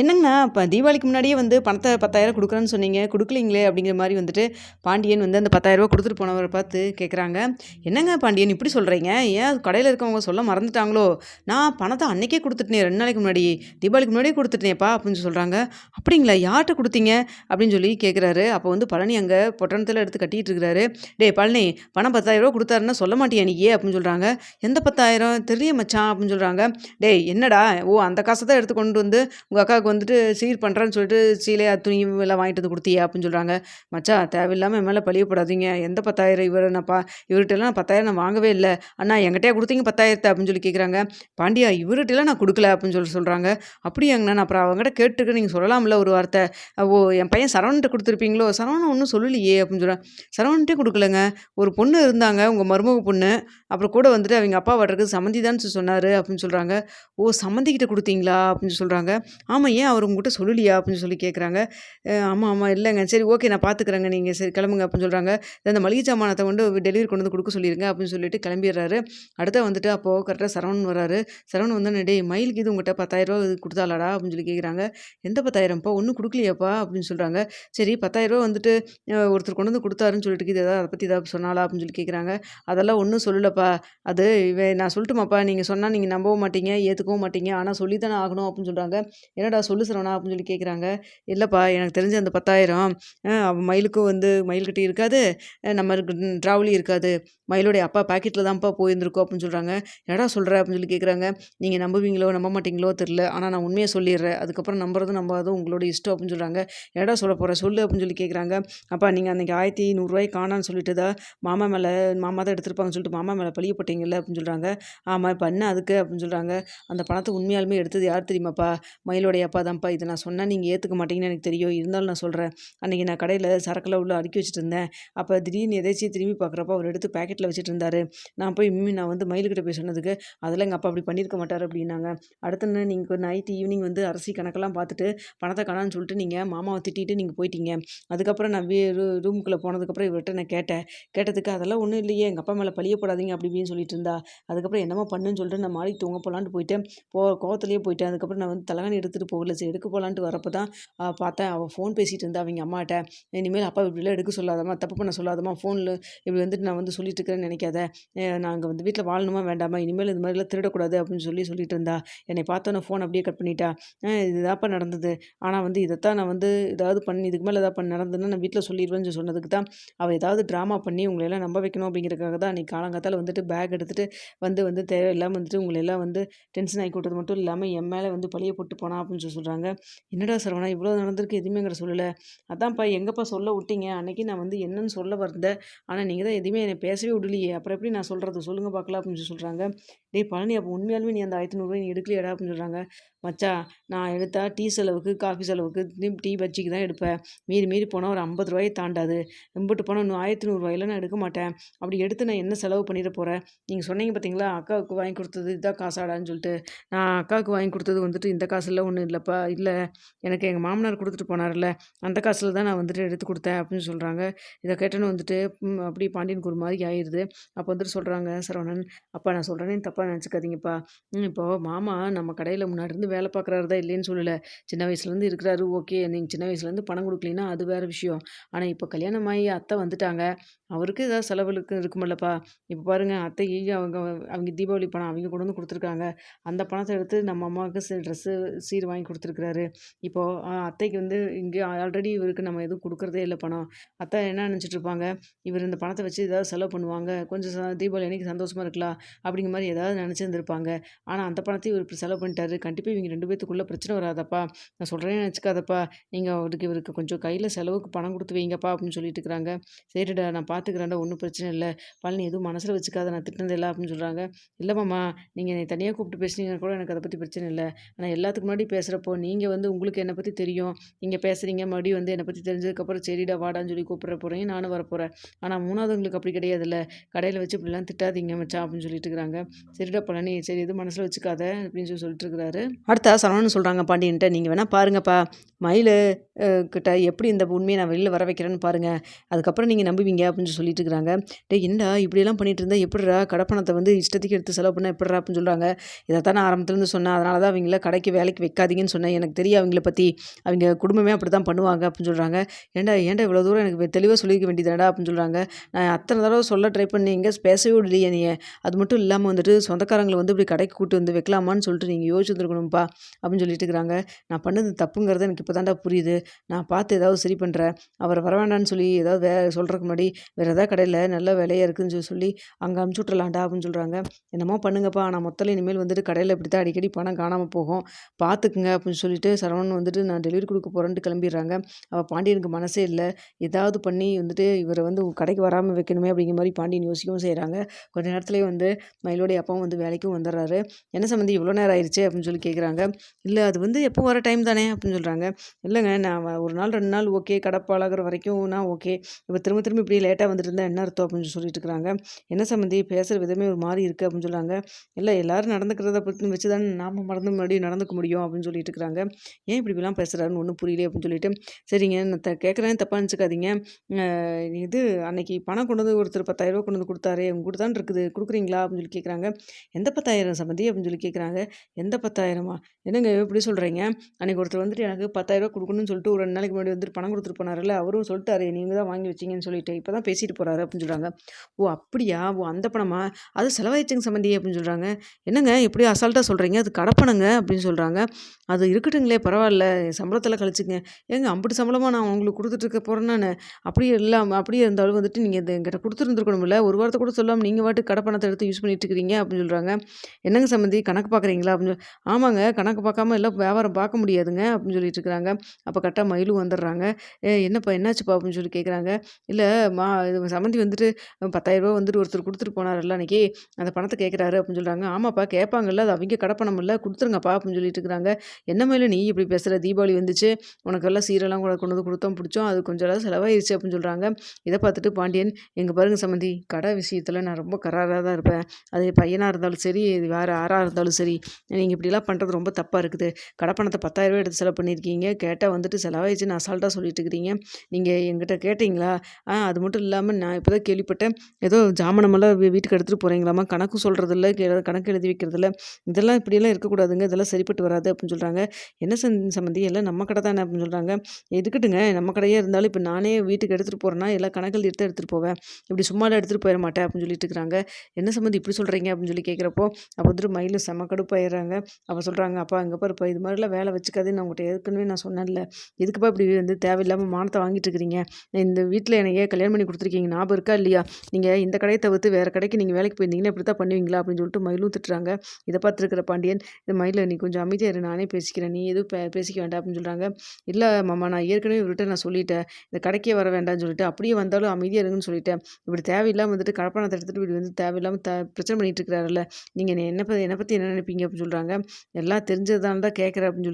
என்னங்கண்ணா இப்போ தீபாவளிக்கு முன்னாடியே வந்து பணத்தை பத்தாயிரம் கொடுக்குறேன்னு சொன்னீங்க. கொடுக்கலீங்களே அப்படிங்கிற மாதிரி வந்துட்டு பாண்டியன் வந்து அந்த பத்தாயிரரூபா கொடுத்துட்டு போனவரை பார்த்து கேட்குறாங்க என்னங்க பாண்டியன் இப்படி சொல்கிறீங்க ஏன் கடையில் இருக்கவங்க சொல்ல மறந்துட்டாங்களோ? நான் பணத்தை அன்னைக்கே கொடுத்துட்டேன் ரெண்டு நாளைக்கு முன்னாடி. தீபாவளிக்கு முன்னாடியே கொடுத்துட்டேன்ப்பா அப்படின்னு சொல்கிறாங்க அப்படிங்களா? யார்கிட்ட கொடுத்தீங்க? அப்படின்னு சொல்லி கேட்குறாரு அப்போ வந்து பழனி அங்கே பொட்டணத்தில் எடுத்து கட்டிகிட்டு இருக்கிறாரு. டேய் பழனி பணம் பத்தாயிரரூபா கொடுத்தாருன்னா சொல்ல மாட்டியா நீ? அப்படின்னு சொல்கிறாங்க எந்த பத்தாயிரம்? தெரிய மச்சான் அப்படின்னு சொல்கிறாங்க டேய் என்னடா? ஓ அந்த காசை தான் எடுத்து கொண்டு வந்து உங்கள் அக்கா அக்காவுக்கு வந்துட்டு சீர் பண்ணுறேன்னு சொல்லிட்டு சீலையா துணி எல்லாம் வாங்கிட்டு வந்து கொடுத்தியா? அப்படின்னு சொல்கிறாங்க மச்சா தேவையில்லாமல் என் மேலே பழியப்படாதீங்க எந்த பத்தாயிரம் இவர் என்னப்பா இவர்கிட்டலாம் நான் பத்தாயிரம் நான் வாங்கவே இல்லை. அண்ணா எங்கிட்டே கொடுத்தீங்க பத்தாயிரத்தை அப்படின்னு சொல்லி கேட்குறாங்க பாண்டியா இவர்கிட்டலாம் நான் கொடுக்கல அப்படின்னு சொல்லி சொல்கிறாங்க அப்படியாங்கண்ணா நான் அப்புறம் அவங்ககிட்ட கேட்டுருக்கு நீங்கள் சொல்லலாம்ல ஒரு வார்த்தை. ஓ என் பையன் சரவண்கிட்ட கொடுத்துருப்பீங்களோ? சரவணன் ஒன்றும் சொல்லலையே அப்படின்னு சொல்கிறேன் சரவணன்ட்டே கொடுக்கலங்க. ஒரு பொண்ணு இருந்தாங்க உங்கள் மருமக பொண்ணு. அப்புறம் கூட வந்துட்டு அவங்க அப்பா வர்றதுக்கு சம்மந்தி தான் சொன்னார் அப்படின்னு சொல்கிறாங்க ஓ சம்மந்திக்கிட்ட கொடுத்தீங்களா? அப்படின்னு சொல்கிறாங்க ஆமாம் ஏன் அவர் உங்ககிட்ட சொல்லலையா? அப்படின்னு சொல்லி கேட்குறாங்க ஆமாம் ஆமாம் இல்லைங்க. சரி ஓகே நான் பார்த்துக்குறேங்க நீங்கள் சரி கிளம்புங்க அப்படின்னு சொல்கிறாங்க அந்த மளிகை சாமானத்தை வந்து டெலிவரி கொண்டு வந்து கொடுக்க சொல்லிடுங்க அப்படின்னு சொல்லிட்டு கிளம்பிடுறாரு. அடுத்த வந்துட்டு அப்போது கரெக்டாக சரவணன் வராரு சரவணன் வந்து டே மயிலுக்கு இது உங்கள்கிட்ட பத்தாயிரரூவா கொடுத்தாலாடா அப்படின்னு சொல்லி கேட்குறாங்க எந்த பத்தாயிரம்ப்பா? ஒன்றும் கொடுக்கலையாப்பா? அப்படின்னு சொல்கிறாங்க சரி பத்தாயிரரூவா வந்துட்டு ஒருத்தர் கொண்டு வந்து கொடுத்தாருன்னு சொல்லிட்டு இது எதாவது அதை பற்றி ஏதாவது சொன்னாலா அப்படின்னு சொல்லி கேட்குறாங்க அதெல்லாம் ஒன்றும் சொல்லலப்பா. அது நான் சொல்லட்டுமாப்பா? நீங்கள் சொன்னால் நீங்கள் நம்பவும் மாட்டீங்க ஏற்றுக்கவும் மாட்டீங்க. ஆனால் சொல்லி தானே ஆகணும் அப்படின்னு சொல்கிறாங்க என்னடா சொல்லு சரவணா அப்படின்னு சொல்லி கேட்குறாங்க இல்லைப்பா எனக்கு தெரிஞ்ச அந்த பத்தாயிரம் அவன் மயிலுக்கும் வந்து மயில்கிட்ட இருக்காது நம்ம ட்ராவலி இருக்காது. மயிலுடைய அப்பா பாக்கெட்டில் தான்ப்பா போயிருந்துருக்கோம் அப்படின்னு சொல்கிறாங்க என்னடா சொல்கிற அப்படின்னு சொல்லி கேட்குறாங்க நீங்கள் நம்புவீங்களோ நம்ப மாட்டீங்களோ தெரில ஆனால் நான் உண்மையை சொல்லிடுறேன். அதுக்கப்புறம் நம்புறது நம்பாதும் உங்களோட இஷ்டம் அப்படின்னு சொல்கிறாங்க என்னடா சொல்ல போகிற சொல்லு அப்படின்னு சொல்லி கேட்குறாங்க அப்பா நீங்கள் அன்றைக்கி ஆயிரத்தி நூறுரூவாய் காணான்னு சொல்லிட்டு தான் மாமா மேலே மாமா தான் எடுத்திருப்பாங்கன்னு சொல்லிட்டு மாமா மேலே பழியப்பட்டீங்கல்ல அப்படின்னு சொல்கிறாங்க ஆமாம் இப்போ என்ன அதுக்கு அப்படின்னு சொல்கிறாங்க அந்த பணத்தை உண்மையாலுமே எடுத்தது யார் தெரியுமாப்பா? மயிலோடைய அப்பா தான்ப்பா இதை நான் சொன்னால் நீங்கள் ஏற்றுக்க மாட்டீங்கன்னு எனக்கு தெரியும். இருந்தாலும் நான் சொல்கிறேன் அன்றைக்கி நான் கடையில் சரக்கில் உள்ள அடுக்கி வச்சுட்டு இருந்தேன். அப்போ திடீர்னு எதாச்சும் திரும்பி பார்க்குறப்ப அவர் எடுத்து பேக்கெட்டில் வச்சுட்டு இருந்தார். நான் போய் இம்மி நான் வந்து மயில்கிட்ட போய் சொன்னதுக்கு அதெல்லாம் எங்கள் அப்பா அப்படி பண்ணியிருக்க மாட்டார் அப்படின்னாங்க. அடுத்த நாள் நீங்கள் நைட்டு ஈவினிங் வந்து அரசி கணக்கெல்லாம் பார்த்துட்டு பணத்தை காணான்னு சொல்லிட்டு நீங்கள் மாமாவை திட்டிட்டு நீங்கள் போயிட்டீங்க. அதுக்கப்புறம் நான் வீ ரூமுக்குள்ளே போனதுக்கப்புறம் இவர்கிட்ட நான் கேட்டேன். கேட்டதுக்கு அதெல்லாம் ஒன்றும் இல்லையே எங்கள் அப்பா மேலே பழியப்படாதீங்க அப்படி இப்படின்னு சொல்லிட்டு இருந்தா. அதுக்கப்புறம் என்னமோ பண்ணுன்னு சொல்லிட்டு நான் மாடி தூங்க போகலான்ட்டு போயிட்டேன். போ கோவத்துலேயே போயிட்டேன். அதுக்கப்புறம் நான் வந்து தலைகாணி எடுத்துகிட்டு போகல. சரி எடுக்க போகலான்ட்டு வரப்போ தான் பார்த்தேன். அவள் ஃபோன் பேசிகிட்டு இருந்தா அவங்க அம்மாட்ட இனிமேல் அப்பா இப்படிலாம் எடுக்க சொல்லாதம்மா தப்பு பண்ண சொல்லாதம்மா ஃபோனில் இப்படி வந்துட்டு நான் வந்து சொல்லிட்டு இருக்கிறேன்னு நினைக்காத. நாங்கள் வந்து வீட்டில் வாழணுமா வேண்டாமா? இனிமேல் இது மாதிரிலாம் திருடக்கூடாது அப்படின்னு சொல்லி சொல்லிட்டு இருந்தா. என்னை பார்த்தோன்னே ஃபோன் அப்படியே கட் பண்ணிட்டா. இதுதான்ப்பா நடந்தது. ஆனால் வந்து இதைத்தான் நான் வந்து ஏதாவது பண்ணி இதுக்கு மேலே ஏதாவது பண்ண நடந்ததுன்னா நான் வீட்டில் சொல்லிடுவேன்னு சொன்னதுக்கு தான் அவள் ஏதாவது ட்ராமா பண்ணி உங்களையெல்லாம் நம்ப வைக்கணும் அப்படிங்கிறதுக்காக தான் அன்றைக்கி காலங்காத்தால் வந்துட்டு பேக் எடுத்துகிட்டு வந்து வந்து தேவையில்லாமல் வந்துட்டு உங்களையெல்லாம் வந்து டென்ஷன் ஆகி கொடுத்தது மட்டும் இல்லாமல் என் மேலே வந்து பழிய போட்டு போனா அப்படின்னு சொல்லி சொல்கிறாங்க என்னடா சரவணா இவ்வளோ நடந்திருக்கு எதுவுமேங்கிற சொல்லலை. அதான்ப்பா எங்கப்பா சொல்ல விட்டீங்க? அன்றைக்கி நான் வந்து என்னன்னு சொல்ல வந்தேன் ஆனால் நீங்கள் தான் எதுவுமே என்னை பேசவே விடலையே. அப்புறம் எப்படி நான் சொல்கிறது சொல்லுங்கள் பார்க்கலாம் அப்படின்னு சொல்லி சொல்கிறாங்க டேய் பழனி அப்போ உண்மையாலுமே நீ அந்த ஆயிரத்தி நூறுரூவா நீ எடுக்கலையாடா அப்படின்னு சொல்கிறாங்க மச்சா நான் எடுத்தால் டீ செலவுக்கு காஃபி செலவுக்கு டீ பஜ்ஜிக்கு தான் எடுப்பேன். மீறி மீறி போனால் ஒரு ஐம்பது ரூபாயை தாண்டாது. எம்பிட்டு போனால் இன்னும் ஆயிரத்தி நூறுரூவாயில நான் எடுக்க மாட்டேன். அப்படி எடுத்து நான் என்ன செலவு பண்ணிட போகிறேன் நீங்கள் சொன்னீங்க பார்த்தீங்களா அக்காவுக்கு வாங்கி கொடுத்தது இதுதான் காசாடான்னு சொல்லிட்டு. நான் அக்காவுக்கு வாங்கி கொடுத்தது வந்துட்டு இந்த காசில் ஒன்றும் இல்லை. இல்லைப்பா இல்லை எனக்கு எங்கள் மாமனார் கொடுத்துட்டு போனார்ல அந்த காசில் தான் நான் வந்துட்டு எடுத்து கொடுத்தேன் அப்படின்னு சொல்கிறாங்க இதை கேட்டோன்னு வந்துட்டு அப்படி பாண்டியன் குரு மாதிரி ஆயிடுது அப்போ வந்துட்டு சொல்கிறாங்க சரவணன் அப்பா நான் சொல்கிறேன்னு தப்பாக நினச்சிக்காதீங்கப்பா. இப்போது மாமா நம்ம கடையில் முன்னாடி இருந்து வேலை பார்க்குறாரு தான் இல்லைன்னு சொல்லலை. சின்ன வயசுலேருந்து இருக்கிறாரு ஓகே. நீங்கள் சின்ன வயசுலேருந்து பணம் கொடுக்கலின்னா அது வேறு விஷயம். ஆனால் இப்போ கல்யாணம் ஆகி அத்தை வந்துட்டாங்க. அவருக்கு ஏதாவது செலவுகளுக்கு இருக்குமில்லப்பா. இப்போ பாருங்கள் அத்தை அவங்க அவங்க தீபாவளி பணம் அவங்க கொண்டு வந்து கொடுத்துருக்காங்க. அந்த பணத்தை எடுத்து நம்ம அம்மாவுக்கு ட்ரெஸ்ஸு சீர் வாங்கி கொடுத்துருக்குறாரு. இப்போது அத்தைக்கு வந்து இங்கே ஆல்ரெடி இவருக்கு நம்ம எதுவும் கொடுக்குறதே இல்லை பணம். அத்தை என்ன நினச்சிட்டு இருப்பாங்க? இவர் இந்த பணத்தை வச்சு ஏதாவது செலவு பண்ணுவாங்க. கொஞ்சம் தீபாவளி அன்றைக்கி சந்தோஷமாக இருக்கலாம். அப்படிங்கிற மாதிரி ஏதாவது நினச்சிருந்துருப்பாங்க. ஆனால் அந்த பணத்தையும் இவர் செலவு பண்ணிட்டாரு. கண்டிப்பாக இவங்க ரெண்டு பேத்துக்குள்ளே பிரச்சனை வராதப்பா. நான் சொல்கிறேன்னு நினச்சிக்காதப்பா. நீங்கள் அவருக்கு இவருக்கு கொஞ்சம் கையில் செலவுக்கு பணம் கொடுத்து வைங்கப்பா அப்படின்னு சொல்லிட்டு இருக்கிறாங்க. சரிடா நான் பார்த்துக்கிறேன்டா ஒன்றும் பிரச்சனை இல்லை. பழனி எதுவும் மனசில் வச்சுக்காத. நான் திட்டினது இல்லை அப்படின்னு சொல்கிறாங்க இல்லைம்மாம்மா நீங்கள் என்னை தனியாக கூப்பிட்டு பேசுனீங்கன்னா கூட எனக்கு அதை பற்றி பிரச்சனை இல்லை. ஆனால் எல்லாத்துக்கு முன்னாடி பேசுகிறப்போ நீங்கள் வந்து உங்களுக்கு என்னை பற்றி தெரியும்? நீங்கள் பேசுகிறீங்க மறுபடியும் வந்து என்னை பற்றி தெரிஞ்சதுக்கப்புறம் சரிடா வாடான்னு சொல்லி கூப்பிட்ற போகிறேன் நானும் வரப்போகிறேன் ஆனால் மூணாவதுங்களுக்கு அப்படி கிடையாதுல்ல. கடையில் வச்சு இப்படிலாம் திட்டாதீங்க மச்சான் அப்படின்னு சொல்லிட்டு இருக்கிறாங்க. சரிடா பழனி சரி எதுவும் மனசில் வச்சுக்காத அப்படின்னு சொல்லி சொல்லிட்டு இருக்கிறாரு. அடுத்தா சரவணன் சொல்கிறாங்க பாண்டியன்ட்ட நீங்கள் வேணால் பாருங்கப்பா. மயில் கிட்ட எப்படி இந்த உண்மையை நான் வெளியில் வர வைக்கிறேன்னு பாருங்கள் அதுக்கப்புறம் நீங்கள் நம்புவீங்க அப்படின்னு சொல்லிட்டு இருக்கிறாங்க. டே என்னடா இப்படியெல்லாம் பண்ணிட்டு இருந்தால் எப்படிடா கடப்பணத்தை வந்து இஷ்டத்துக்கு எடுத்து செலவு பண்ணால் எப்படிடா? அப்படின்னு சொல்கிறாங்க இதை தான் நான் ஆரம்பத்துலேருந்து சொன்னேன். அதனால தான் அவங்கள கடைக்கு வேலைக்கு வைக்காதீங்க சொன்னேன். எனக்கு தெரியும் அவங்கள பற்றி அவங்க குடும்பமே அப்படி தான் பண்ணுவாங்க அப்படின்னு சொல்கிறாங்க ஏன்டா ஏன்டா இவ்வளோ தூரம் எனக்கு தெளிவாக சொல்லிக்க வேண்டியதாடா அப்படின்னு சொல்கிறாங்க நான் அத்தனை தடவை சொல்ல ட்ரை பண்ணி எங்கே பேசவே இல்லையே நீ அது மட்டும் இல்லாமல் வந்துட்டு சொந்தக்காரங்களை வந்து இப்படி கடைக்கு கூட்டு வந்து வைக்கலாமான்னு சொல்லிட்டு நீங்கள் யோசிச்சுருக்கணும்ப்பா அப்படின்னு சொல்லிட்டு இருக்கிறாங்க. நான் பண்ணது தப்புங்கிறது எனக்கு இப்போ தாண்டா புரியுது. நான் பார்த்து ஏதாவது சரி பண்ணுறேன் அவர் வர வேண்டாம்னு சொல்லி ஏதாவது வே சொல்கிறதுக்கு முன்னாடி வேறு ஏதாவது கடையில் நல்ல விலையாக இருக்குதுன்னு சொல்லி சொல்லி அங்கே அமுச்சு விட்றலாம்டா அப்படின்னு சொல்கிறாங்க என்னமோ பண்ணுங்கப்பா. நான் மொத்தம் இனிமேல் வந்துட்டு கடையில் இப்படி தான் அடிக்கடி பணம் காணாமல் போகும். பார்த்துக்குங்க. அப்படின்னு சொல்லிட்டு சரவணன் வந்துட்டு நான் டெலிவரி கொடுக்க போகிறேன்ட்டு கிளம்பிடுறாங்க. அவள் பாண்டியனுக்கு மனசே இல்லை. ஏதாவது பண்ணி வந்துட்டு இவரை வந்து கடைக்கு வராமல் வைக்கணுமே அப்படிங்கிற மாதிரி பாண்டியன் யோசிக்கவும் செய்கிறாங்க கொஞ்ச நேரத்துலேயே வந்து மயிலோடைய அப்பாவும் வந்து வேலைக்கும் வந்துடுறாரு. என்ன சம்மந்தி இவ்வளோ நேரம் ஆயிடுச்சு அப்படின்னு சொல்லி கேட்குறாங்க இல்லை அது வந்து எப்போ வர டைம் தானே அப்படின்னு சொல்கிறாங்க இல்லைங்க நான் ஒரு நாள் ரெண்டு நாள் ஓகே கடை வரைக்கும் நான் ஓகே இப்போ திரும்ப திரும்ப இப்படி லேட்டாக வந்துட்டு இருந்தால் என்ன அர்த்தம்? அப்படின்னு சொல்லிட்டு இருக்கிறாங்க என்ன சம்மந்தி பேசுகிற விதமே ஒரு மாதிரி இருக்குது அப்படின்னு சொல்கிறாங்க இல்லை எல்லோரும் நடந்துக்கிறத பற்றி வச்சு தான் நாம் மறந்து முன்னாடி நடந்துக்க முடியும் அப்படின்னு சொல்லி சொல்லிட்டு இருக்கிறாங்க ஏன் இப்படி இப்படிலாம் பேசுகிறாருன்னு ஒன்றும் புரியல அப்படின்னு சொல்லிட்டு. சரிங்க நான் த கேட்குறேன் தப்பாக நினச்சிக்காதீங்க. இது அன்னைக்கு பணம் கொண்டு வந்து ஒருத்தர் பத்தாயிரரூபா கொண்டு வந்து கொடுத்தாரு உங்ககிட்ட தான் இருக்குது கொடுக்குறீங்களா அப்படின்னு சொல்லி கேட்குறாங்க. எந்த பத்தாயிரம் சம்மந்தி அப்படின்னு சொல்லி கேட்குறாங்க. எந்த பத்தாயிரமா? என்னங்க எப்படி சொல்கிறீங்க அன்றைக்கி ஒருத்தர் வந்துட்டு எனக்கு பத்தாயிரரூபா கொடுக்கணும்னு சொல்லிட்டு ஒரு ரெண்டு நாளைக்கு முன்னாடி வந்துட்டு பணம் கொடுத்துட்டு போனார்ல அவரும் சொல்லிட்டாரு நீங்கள் தான் வாங்கி வச்சிங்கன்னு சொல்லிட்டு. இப்போ தான் பேசிட்டு போகிறாரு அப்படின்னு சொல்கிறாங்க ஓ அப்படியா? ஓ அந்த பணமா? அது செலவாயிடுச்சுங்க சம்மந்தி அப்படின்னு சொல்கிறாங்க என்னங்க எப்படி அசால்ட்டாக சொல்கிறீங்க அது கடப்பணங்க அப்படின்னு சொல்கிறாங்க அது இருக்கட்டுங்களே பரவாயில்ல. சம்பளத்தில் கழிச்சுங்க. ஏங்க அப்படி சம்பளமாக நான் உங்களுக்கு கொடுத்துட்ருக்க போகிறேன் நான்? அப்படியே இல்லாமல் அப்படியே இருந்தாலும் வந்துட்டு நீங்கள் இந்த எங்கிட்ட கொடுத்துருந்துருக்கணும்ல. ஒரு வாரத்தை கூட சொல்லாமல் நீங்கள் வாட்டு கடை பணத்தை எடுத்து யூஸ் பண்ணிட்டு இருக்கிறீங்க அப்படின்னு சொல்கிறாங்க என்னங்க சம்மந்தி கணக்கு பார்க்குறீங்களா அப்படின்னு ஆமாங்க கணக்கு பார்க்காம எல்லாம் வியாபாரம் பார்க்க முடியாதுங்க அப்படின்னு சொல்லிட்டு இருக்கிறாங்க. அப்போ கரெக்டாக மயிலும் வந்துடுறாங்க. ஏ என்னப்பா என்னாச்சுப்பா அப்படின்னு சொல்லி கேட்குறாங்க இல்லை மா இது சம்மந்தி வந்துட்டு பத்தாயிரரூபா வந்துட்டு ஒருத்தர் கொடுத்துட்டு போனார்ல அன்றைக்கி அந்த பணத்தை கேட்குறாரு அப்படின்னு சொல்கிறாங்க ஆமாப்பா கேட்பாங்கல்ல அது அவங்க கடை பணம் இல்லை கொடுத்துருங்கப்பா அப்படின்னு சொல்லிட்டு இருக்கிறாங்க. என்ன மேலே நீ இப்படி பேசுகிற தீபாவளி வந்துச்சு உனக்கெல்லாம் சீரெல்லாம் கூட கொண்டு வந்து கொடுத்தோம் பிடிச்சோம் அது கொஞ்சம் எல்லாம் செலவாயிருச்சு அப்படின்னு சொல்கிறாங்க இதை பார்த்துட்டு பாண்டியன் எங்கள் பாருங்க சம்மந்தி கடை விஷயத்தில் நான் ரொம்ப கராராக தான் இருப்பேன். அது பையனாக இருந்தாலும் சரி வேறு ஆறாக இருந்தாலும் சரி நீங்கள் இப்படிலாம் பண்ணுறது ரொம்ப தப்பாக இருக்குது. கடை பணத்தை பத்தாயிரரூபா எடுத்து செலவு பண்ணியிருக்கீங்க கேட்டால் வந்துட்டு செலவாயிடுச்சுன்னு அசால்ட்டாக சொல்லிட்டு இருக்கிறீங்க. நீங்கள் எங்கிட்ட கேட்டிங்களா? ஆ அது மட்டும் இல்லாமல் நான் இப்போ தான் கேள்விப்பட்டேன் ஏதோ ஜாமனமெல்லாம் வீட்டுக்கு எடுத்துகிட்டு போகிறீங்களாமா கணக்கு சொல்கிறதில்ல கணக்கு எழுதி வைக்கிறதில்ல. இதெல்லாம் இப்படியெல்லாம் இருக்கக்கூடாதுங்க இதெல்லாம் சரிப்பட்டு வராது அப்படின்னு சொல்கிறாங்க என்ன சம்மந்தி எல்லாம் நம்ம கடை தானே அப்படின்னு சொல்கிறாங்க எதுக்கிட்டுங்க? நம்ம கடையே இருந்தாலும் இப்போ நானே வீட்டுக்கு எடுத்துகிட்டு போகிறேன்னா எல்லா கணக்கில் எடுத்து எடுத்துகிட்டு போவேன். இப்படி சும்மாலாம் எடுத்துகிட்டு போயிட மாட்டேன் அப்படின்னு சொல்லிட்டு இருக்கிறாங்க. என்ன சம்மந்தி இப்படி சொல்கிறீங்க அப்படின்னு சொல்லி கேட்குறப்போ அப்போ வந்துட்டு மயில் செம கடுப்பாயிடுறாங்க. அப்போ சொல்கிறாங்க அப்பா இங்கே பாருப்பா இது மாதிரிலாம் வேலை வச்சுக்காதுன்னு நான் உங்கள்கிட்ட ஏற்கனவே நான் சொன்னேன்ல. எதுக்குப்பா இப்படி வந்து தேவையில்லாமல் மானத்தை வாங்கிட்டு இருக்கிறீங்க? இந்த வீட்டில் எனக்கு கல்யாணம் பண்ணி கொடுத்துருக்கீங்க. ஞாபகம் இருக்கா இல்லையா? நீங்கள் இந்த கடையை தவிர்த்து வேறு கடைக்கு நீங்கள் வேலைக்கு போயிருந்தீங்கன்னா இப்படி தான் பண்ணுவீங்களா? அப்படின்னு சொல்லிட்டு மயிலும் திட்டுறாங்க. இதை பார்த்துருக்கிற பாண்டியன் இந்த மயிலில் நீ கொஞ்சம் அமைதியாக நானே பேசிக்கிறேன். நீ எதுவும் பே பேசிக்க வேண்டாம் அப்படின்னு சொல்கிறாங்க இல்லை மாமா நான் ஏற்கனவே இவர்கிட்ட நான் சொல்லிட்டேன். இந்த கடைக்கே வர வேண்டாம்னு சொல்லிட்டு அப்படியே வந்தாலும் அமைதியாக இருங்கன்னு சொல்லிட்டேன். இப்படி தேவையில்லாமல் வந்துட்டு கலப்பணத்தை எடுத்துகிட்டு இப்படி வந்து தேவையில்லாமல் த பிரச்சனை பண்ணிகிட்டு இருக்கிறாருல்ல. நீங்கள் என்ன பற்றி என்னை பற்றி என்ன நினைப்பீங்க அப்படின்னு சொல்கிறாங்க எல்லாம் தெரிஞ்சதுதான் தான் கேட்குறேன் அப்படின்னு சொல்லி